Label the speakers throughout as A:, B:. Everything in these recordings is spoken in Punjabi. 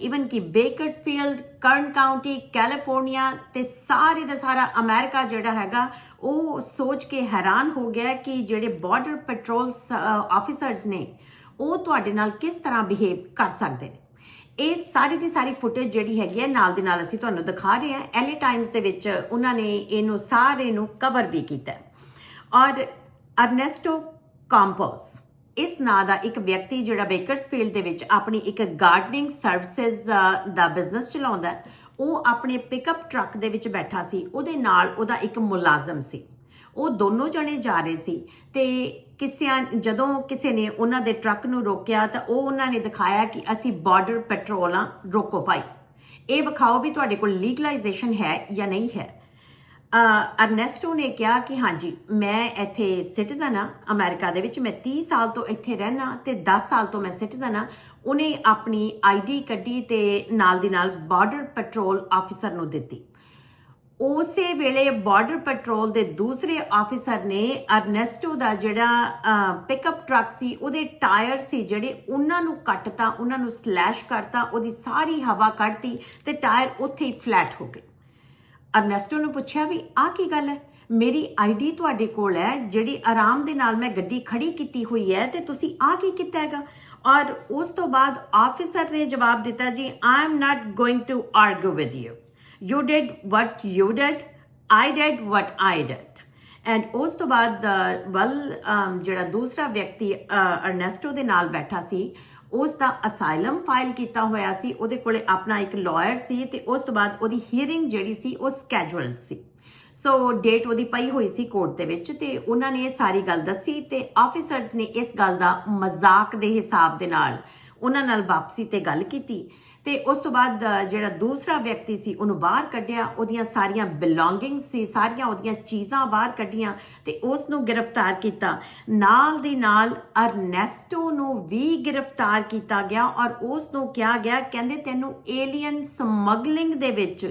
A: ਇਵਨ ਕਿ ਬੇਕਰਸਫੀਲਡ ਕਰਨ ਕਾਉਂਟੀ ਕੈਲੀਫੋਰਨੀਆ ਤੇ ਸਾਰੇ ਦਾ ਸਾਰਾ ਅਮਰੀਕਾ ਜਿਹੜਾ ਹੈਗਾ ਉਹ ਸੋਚ ਕੇ ਹੈਰਾਨ ਹੋ ਗਿਆ ਕਿ ਜਿਹੜੇ ਬਾਰਡਰ ਪੈਟਰੋਲ ਆਫੀਸਰਸ ਨੇ ਉਹ ਤੁਹਾਡੇ ਨਾਲ ਕਿਸ ਤਰ੍ਹਾਂ ਬਿਹੇਵ ਕਰ ਸਕਦੇ ਨੇ ਇਹ ਸਾਰੀ ਦੀ ਸਾਰੀ ਫੁਟੇਜ ਜਿਹੜੀ ਹੈਗੀ ਹੈ ਨਾਲ ਦੀ ਨਾਲ ਅਸੀਂ ਤੁਹਾਨੂੰ ਦਿਖਾ ਰਹੇ ਹਾਂ ਐਲਏ ਟਾਈਮਸ ਦੇ ਵਿੱਚ ਉਹਨਾਂ ਨੇ ਇਹਨੂੰ ਸਾਰੇ ਨੂੰ ਕਵਰ ਵੀ ਕੀਤਾ ਔਰ ਅਰਨੈਸਟੋ ਕਾਂਪੋਸ ਇਸ ਨਾਂ ਦਾ ਇੱਕ ਵਿਅਕਤੀ ਜਿਹੜਾ ਬੇਕਰਸਫੀਲਡ ਦੇ ਵਿੱਚ ਆਪਣੀ ਇੱਕ ਗਾਰਡਨਿੰਗ ਸਰਵਿਸਿਜ਼ ਦਾ ਬਿਜ਼ਨਸ ਚਲਾਉਂਦਾ ਹੈ, ਉਹ ਆਪਣੇ ਪਿਕਅਪ ਟਰੱਕ ਦੇ ਵਿੱਚ ਬੈਠਾ ਸੀ, ਉਹਦੇ ਨਾਲ ਉਹਦਾ ਇੱਕ ਮੁਲਾਜ਼ਮ ਸੀ। ਉਹ ਦੋਨੋਂ ਜਣੇ ਜਾ ਰਹੇ ਸੀ ਤੇ ਕਿਸਿਆਂ, ਜਦੋਂ ਕਿਸੇ ਨੇ ਉਹਨਾਂ ਦੇ ਟਰੱਕ ਨੂੰ ਰੋਕਿਆ ਤਾਂ ਉਹ ਉਹਨਾਂ ਨੇ ਦਿਖਾਇਆ ਕਿ ਅਸੀਂ ਬਾਰਡਰ ਪੈਟਰੋਲ ਆ ਰੋਕੋ ਭਾਈ। ਇਹ ਵਿਖਾਓ ਵੀ ਤੁਹਾਡੇ ਕੋਲ ਲੀਗਲਾਈਜੇਸ਼ਨ ਹੈ ਜਾਂ ਨਹੀਂ ਹੈ। ਅਰਨੈਸਟੋ ਨੇ ਕਿਹਾ ਕਿ ਹਾਂਜੀ, ਮੈਂ ਇੱਥੇ ਸਿਟੀਜ਼ਨ ਆ ਅਮਰੀਕਾ ਦੇ ਵਿੱਚ ਮੈਂ 30 ਸਾਲ ਤੋਂ ਇੱਥੇ ਰਹਿਣਾ ਤੇ 10 ਸਾਲ ਤੋਂ ਮੈਂ ਸਿਟੀਜ਼ਨ ਆ ਉਹਨੇ ਆਪਣੀ ਆਈਡੀ ਕੱਢੀ ਤੇ ਨਾਲ ਦੀ ਨਾਲ ਬਾਰਡਰ ਪੈਟਰੋਲ ਆਫੀਸਰ ਨੂੰ ਦਿੱਤੀ। ਉਸੇ ਵੇਲੇ ਬਾਰਡਰ ਪੈਟਰੋਲ ਦੇ ਦੂਸਰੇ ਆਫੀਸਰ ਨੇ ਅਰਨੈਸਟੋ ਦਾ ਜਿਹੜਾ ਪਿਕਅਪ ਟਰੱਕ ਸੀ, ਉਹਦੇ ਟਾਇਰ ਸੀ ਜਿਹੜੇ ਉਹਨਾਂ ਨੂੰ ਕੱਟਤਾ, ਉਹਨਾਂ ਨੂੰ ਸਲੈਸ਼ ਕਰਤਾ, ਉਹਦੀ ਸਾਰੀ ਹਵਾ ਕੱਢਤੀ ਤੇ ਟਾਇਰ ਉੱਥੇ ਹੀ ਫਲੈਟ ਹੋ ਗਏ। ਅਰਨੈਸਟੋ ਨੂੰ ਪੁੱਛਿਆ ਵੀ ਆਹ ਕੀ ਗੱਲ ਹੈ? ਮੇਰੀ ਆਈਡੀ ਤੁਹਾਡੇ ਕੋਲ ਹੈ, ਜਿਹੜੀ ਆਰਾਮ ਦੇ ਨਾਲ ਮੈਂ ਗੱਡੀ ਖੜੀ ਕੀਤੀ ਹੋਈ ਹੈ ਤੇ ਤੁਸੀਂ ਆਹ ਕੀ ਕੀਤਾ ਹੈਗਾ? ਔਰ ਉਸ ਤੋਂ ਬਾਅਦ ਆਫੀਸਰ ਨੇ ਜਵਾਬ ਦਿੱਤਾ ਜੀ I am not going to argue with you you did what you did. I did what I did. And ਉਸ ਤੋਂ ਬਾਅਦ ਵਲ ਜਿਹੜਾ ਦੂਸਰਾ ਵਿਅਕਤੀ ਅਰਨੈਸਟੋ ਦੇ ਨਾਲ ਬੈਠਾ ਸੀ ਉਸ ਦਾ ਅਸਾਈਲਮ ਫਾਈਲ ਕੀਤਾ ਹੋਇਆ ਸੀ, ਉਹਦੇ ਕੋਲੇ ਆਪਣਾ ਇੱਕ ਲਾਇਰ ਸੀ ਤੇ ਉਸ ਤੋਂ ਬਾਅਦ ਉਹਦੀ ਹੀਅਰਿੰਗ ਜਿਹੜੀ ਸੀ, ਉਹ ਸਕੇਜੂਲਡ ਸੀ। ਸੋ ਡੇਟ ਉਹਦੀ ਪਈ ਹੋਈ ਸੀ ਕੋਰਟ ਦੇ ਵਿੱਚ ਤੇ ਉਹਨਾਂ ਨੇ ਇਹ ਸਾਰੀ ਗੱਲ ਦੱਸੀ ਤੇ ਆਫੀਸਰਸ ਨੇ ਇਸ ਗੱਲ ਦਾ ਮਜ਼ਾਕ ਦੇ ਹਿਸਾਬ ਦੇ ਨਾਲ ਉਹਨਾਂ ਨਾਲ ਵਾਪਸੀ ਤੇ ਗੱਲ ਕੀਤੀ ਤੇ ਉਸ ਤੋਂ ਬਾਅਦ ਜਿਹੜਾ ਦੂਸਰਾ ਵਿਅਕਤੀ ਸੀ, ਉਹਨੂੰ ਬਾਹਰ ਕੱਢਿਆ, ਉਹਦੀਆਂ ਸਾਰੀਆਂ ਬਿਲੋਂਗਿੰਗ ਸੀ, ਸਾਰੀਆਂ ਉਹਦੀਆਂ ਚੀਜ਼ਾਂ ਬਾਹਰ ਕੱਢੀਆਂ ਤੇ ਉਸ ਨੂੰ ਗ੍ਰਿਫਤਾਰ ਕੀਤਾ। ਨਾਲ ਦੀ ਨਾਲ ਅਰਨੈਸਟੋ ਨੂੰ ਵੀ ਗ੍ਰਿਫਤਾਰ ਕੀਤਾ ਗਿਆ ਔਰ ਉਸ ਨੂੰ ਕਿਹਾ ਗਿਆ, ਕਹਿੰਦੇ ਤੈਨੂੰ ਏਲੀਅਨ ਸਮਗਲਿੰਗ ਦੇ ਵਿੱਚ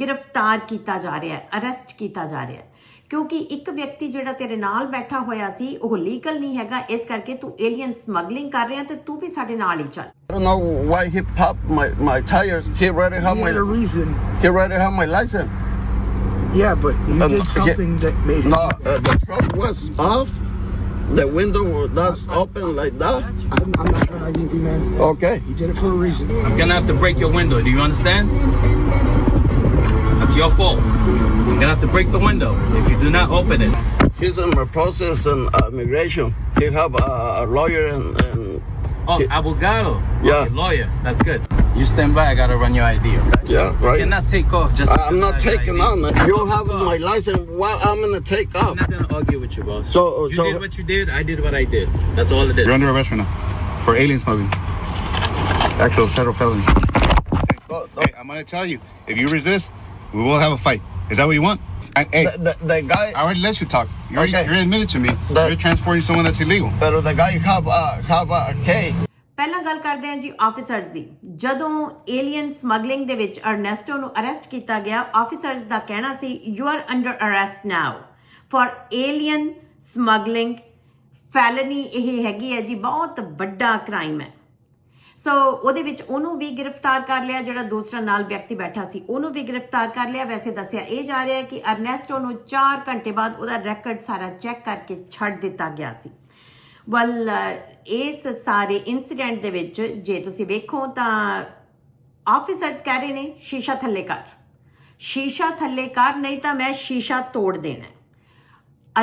A: ਗ੍ਰਿਫਤਾਰ ਕੀਤਾ ਜਾ ਰਿਹਾ ਹੈ ਅਰੈਸਟ ਕੀਤਾ ਜਾ ਰਿਹਾ ਹੈ। ਕਿਉਂਕਿ ਇੱਕ ਵਿਅਕਤੀ ਜਿਹੜਾ ਤੇਰੇ ਨਾਲ ਬੈਠਾ ਹੋਇਆ ਸੀ ਉਹ ਲੀਗਲ ਨਹੀਂ ਹੈਗਾ ਇਸ ਕਰਕੇ ਤੂੰ ਏਲੀਅਨ ਸਮਗਲਿੰਗ ਕਰ ਰਿਹਾ ਤੇ ਤੂੰ ਵੀ ਸਾਡੇ ਨਾਲ ਹੀ ਚੱਲ
B: I don't know why he popped my, my tires. He already have my
C: had a reason.
B: he already have my license.
C: Yeah, but you
B: Um,
C: did
B: yeah.
C: something that made
B: No,
C: him.
B: uh, the truck was off. The window was that's open like that.
C: I'm, I'm not trying to argue with you, man.
B: Okay.
C: You did it for a reason.
D: I'm gonna have to break your window. Do you understand? That's your fault. I'm gonna have to break the window if you do not open it.
B: He's in my process and uh, immigration. He have a, a lawyer and, and
D: Oh,
B: He-
D: abogado.
B: Yeah.
D: Okay, lawyer. That's good. You stand by. I gotta run your ID. Okay?
B: yeah, right.
D: You
B: right.
D: cannot take off just.
B: I-
D: because
B: I'm
D: I
B: not taking
D: ID.
B: on it. You have
D: Off.
B: my license. Why I'm gonna take off?
D: I'm not gonna argue with you, boss.
B: So-
D: you
B: so-
D: did what you did. I did what I did. That's all it is.
E: You're under arrest right now for alien smuggling. Actual federal felony.
B: Go- go.
E: Hey, I'm gonna tell you, if you resist, we will have a fight. Is that what you want? And, hey,
B: The, the, the guy,
E: I already let you talk. You already,
B: Okay.
E: you already admitted to me.
B: That-
E: You're transporting someone that's illegal.
B: but the guy have a have a case.
A: ਪਹਿਲਾਂ ਗੱਲ ਕਰਦੇ ਹਾਂ ਜੀ ਆਫੀਸਰਸ ਦੀ ਜਦੋਂ ਏਲੀਅਨ ਸਮਗਲਿੰਗ ਦੇ ਵਿੱਚ ਅਰਨੈਸਟੋ ਨੂੰ ਅਰੈਸਟ ਕੀਤਾ ਗਿਆ ਆਫੀਸਰਸ ਦਾ ਕਹਿਣਾ ਸੀ you are under arrest now for alien smuggling felony ਇਹ ਹੈਗੀ ਹੈ ਜੀ ਬਹੁਤ ਵੱਡਾ ਕ੍ਰਾਈਮ ਹੈ ਸੋ ਉਹਦੇ ਵਿੱਚ ਉਹਨੂੰ ਵੀ ਗ੍ਰਿਫਤਾਰ ਕਰ ਲਿਆ, ਜਿਹੜਾ ਦੂਸਰਾ ਨਾਲ ਵਿਅਕਤੀ ਬੈਠਾ ਸੀ, ਉਹਨੂੰ ਵੀ ਗ੍ਰਿਫਤਾਰ ਕਰ ਲਿਆ। ਵੈਸੇ ਦੱਸਿਆ ਇਹ ਜਾ ਰਿਹਾ ਹੈ ਕਿ ਅਰਨੈਸਟੋ ਨੂੰ 4 ਘੰਟੇ ਬਾਅਦ ਉਹਦਾ ਰੈਕੋਰਡ ਸਾਰਾ ਚੈੱਕ ਕਰਕੇ ਛੱਡ ਦਿੱਤਾ ਗਿਆ ਸੀ। ਵਲ ਇਸ ਸਾਰੇ ਇਨਸੀਡੈਂਟ ਦੇ ਵਿੱਚ ਜੇ ਤੁਸੀਂ ਵੇਖੋ ਤਾਂ ਆਫੀਸਰਸ ਕਹਿ ਰਹੇ ਨੇ, ਸ਼ੀਸ਼ਾ ਥੱਲੇ ਕਰ। ਸ਼ੀਸ਼ਾ ਥੱਲੇ ਕਰ, ਨਹੀਂ ਤਾਂ ਮੈਂ ਸ਼ੀਸ਼ਾ ਤੋੜ ਦੇਣਾ।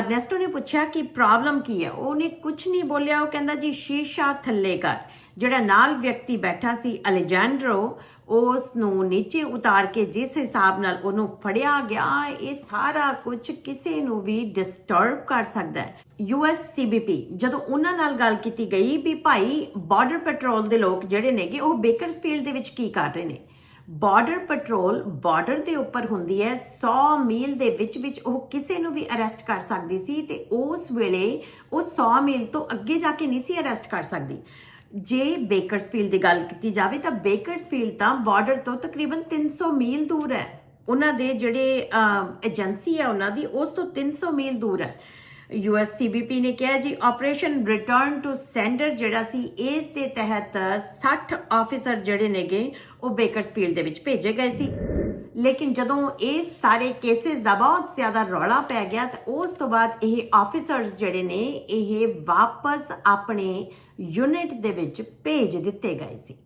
A: ਅਰਨੈਸਟੋ ਨੇ ਪੁੱਛਿਆ ਕਿ ਪ੍ਰੋਬਲਮ ਕੀ ਹੈ? ਉਹਨੇ ਕੁਝ ਨਹੀਂ ਬੋਲਿਆ, ਉਹ ਕਹਿੰਦਾ ਜੀ, ਸ਼ੀਸ਼ਾ ਥੱਲੇ ਕਰ। ਜਿਹੜਾ ਨਾਲ ਵਿਅਕਤੀ ਬੈਠਾ ਸੀ, ਅਲੈਜੈਂਡਰੋ, ਉਸ ਨੂੰ ਨੀਚੇ ਉਤਾਰ ਕੇ ਜਿਸ ਹਿਸਾਬ ਨਾਲ ਉਹਨੂੰ ਫੜਿਆ ਗਿਆ, ਇਹ ਸਾਰਾ ਕੁਝ ਕਿਸੇ ਨੂੰ ਵੀ ਡਿਸਟਰਬ ਕਰ ਸਕਦਾ ਹੈ। ਯੂਐਸ ਸੀਬੀਪੀ ਜਦੋਂ ਉਹਨਾਂ ਨਾਲ ਗੱਲ ਕੀਤੀ ਗਈ ਵੀ ਭਾਈ ਬਾਰਡਰ ਪੈਟਰੋਲ ਦੇ ਲੋਕ ਜਿਹੜੇ ਨੇਗੇ, ਉਹ ਬੇਕਰਸਫੀਲਡ ਦੇ ਵਿੱਚ ਕੀ ਕਰ ਰਹੇ ਨੇ? ਬਾਰਡਰ ਪੈਟਰੋਲ ਬਾਰਡਰ ਦੇ ਉੱਪਰ ਹੁੰਦੀ ਹੈ 100 ਮੀਲ ਦੇ ਵਿੱਚ ਵਿੱਚ ਉਹ ਕਿਸੇ ਨੂੰ ਵੀ ਅਰੈਸਟ ਕਰ ਸਕਦੀ ਸੀ ਤੇ ਉਸ ਵੇਲੇ ਉਹ 100 ਮੀਲ ਤੋਂ ਅੱਗੇ ਜਾ ਕੇ ਨਹੀਂ ਸੀ ਅਰੈਸਟ ਕਰ ਸਕਦੀ। ਜੇ ਬੇਕਰਸਫੀਲਡ ਦੀ ਗੱਲ ਕੀਤੀ ਜਾਵੇ ਤਾਂ ਬੇਕਰਸਫੀਲਡ ਤਾਂ ਬਾਰਡਰ ਤੋਂ ਤਕਰੀਬਨ 300 ਮੀਲ ਦੂਰ ਹੈ। ਉਹਨਾਂ ਦੇ ਜਿਹੜੇ ਏਜੰਸੀ ਹੈ ਉਹਨਾਂ ਦੀ, ਉਸ ਤੋਂ 300 ਮੀਲ ਦੂਰ ਹੈ। ਯੂਐਸਸੀਬੀਪੀ ਨੇ ਕਿਹਾ ਜੀ ਆਪਰੇਸ਼ਨ ਰਿਟਰਨ ਟੂ ਸੈਂਡਰ ਜਿਹੜਾ ਸੀ, ਇਸ ਦੇ ਤਹਿਤ 60 ਆਫੀਸਰ ਜਿਹੜੇ ਨੇਗੇ, ਉਹ ਬੇਕਰਸਫੀਲਡ ਦੇ ਵਿੱਚ ਭੇਜੇ ਗਏ ਸੀ। ਲੇਕਿਨ ਜਦੋਂ ਇਹ ਸਾਰੇ ਕੇਸਿਸ ਦਾ ਬਹੁਤ ਜ਼ਿਆਦਾ ਰੌਲਾ ਪੈ ਗਿਆ ਤਾਂ ਉਸ ਤੋਂ ਬਾਅਦ ਇਹ ਆਫੀਸਰਸ ਜਿਹੜੇ ਨੇ, ਇਹ ਵਾਪਸ ਆਪਣੇ ਯੂਨਿਟ ਦੇ ਵਿੱਚ ਭੇਜ ਦਿੱਤੇ ਗਏ ਸੀ।